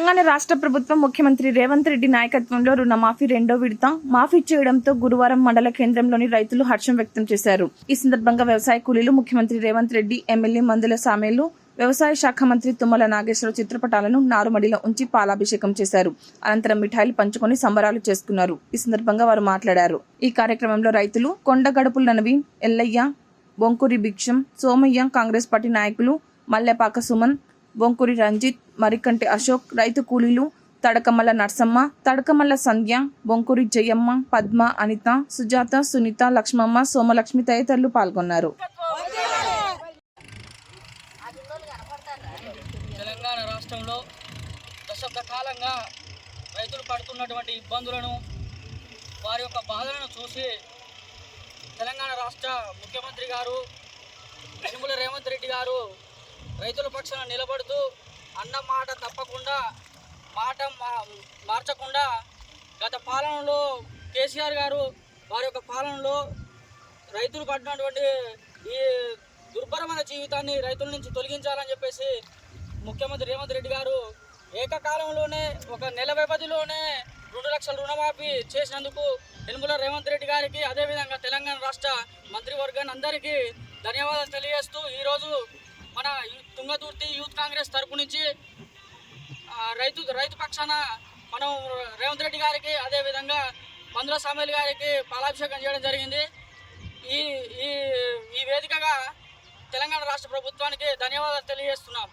తెలంగాణ రాష్ట్ర ప్రభుత్వం ముఖ్యమంత్రి రేవంత్ రెడ్డి నాయకత్వంలో రుణమాఫీ రెండో విడత మాఫీ చేయడంతో గురువారం మండల కేంద్రంలోని రైతులు హర్షం వ్యక్తం చేశారు. ఈ సందర్భంగా వ్యవసాయ కూలీలు ముఖ్యమంత్రి రేవంత్ రెడ్డి ఎమ్మెల్యే మందుల సామేలు వ్యవసాయ శాఖ మంత్రి తుమ్మల నాగేశ్వరరావు చిత్రపటాలను నారుమడిలో ఉంచి పాలాభిషేకం చేశారు. అనంతరం మిఠాయిలు పంచుకొని సంబరాలు చేసుకున్నారు. ఈ సందర్భంగా వారు మాట్లాడారు. ఈ కార్యక్రమంలో రైతులు కొండగడుపుల నవీన్ ఎల్లయ్య బొంకూరి భిక్షం సోమయ్య కాంగ్రెస్ పార్టీ నాయకులు మల్లెపాక సుమన్ బొంకురి రంజిత్ మరికంటి అశోక్ రైతు కూలీలు తడకమల్ల నర్సమ్మ తడకమల్ల సంధ్య బొంకురి జయమ్మ పద్మ అనిత సుజాత సునీత లక్ష్మమ్మ సోమలక్ష్మి తదితరులు పాల్గొన్నారు. తెలంగాణ రాష్ట్రంలో దశాబ్ద కాలంగా రైతులు పడుతున్నటువంటి ఇబ్బందులను వారి యొక్క బాధలను చూసి తెలంగాణ రాష్ట్ర ముఖ్యమంత్రి గారు యనుమల రేవంత్ రెడ్డి గారు రైతుల పక్షాన నిలబడుతూ అన్న మాట తప్పకుండా మాట మా- మార్చకుండా గత పాలనలో కేసీఆర్ గారు వారి యొక్క పాలనలో రైతులు పడినటువంటి ఈ దుర్భరమైన జీవితాన్ని రైతుల నుంచి తొలగించాలని చెప్పేసి ముఖ్యమంత్రి రేవంత్ రెడ్డి గారు ఏకకాలంలోనే ఒక నెల వ్యవధిలోనే రెండు లక్షల రుణమాఫీ చేసినందుకు యనుమల రేవంత్ రెడ్డి గారికి అదేవిధంగా తెలంగాణ రాష్ట్ర మంత్రివర్గాన్ని అందరికీ ధన్యవాదాలు తెలియజేస్తూ ఈరోజు మన తుంగతుర్తి యూత్ కాంగ్రెస్ తరపు నుంచి రైతు రైతు పక్షాన మనం రేవంత్ రెడ్డి గారికి అదేవిధంగా మందుల సామేల్ గారికి పాలాభిషేకం చేయడం జరిగింది. ఈ ఈ ఈ వేదికగా తెలంగాణ రాష్ట్ర ప్రభుత్వానికి ధన్యవాదాలు తెలియజేస్తున్నాం.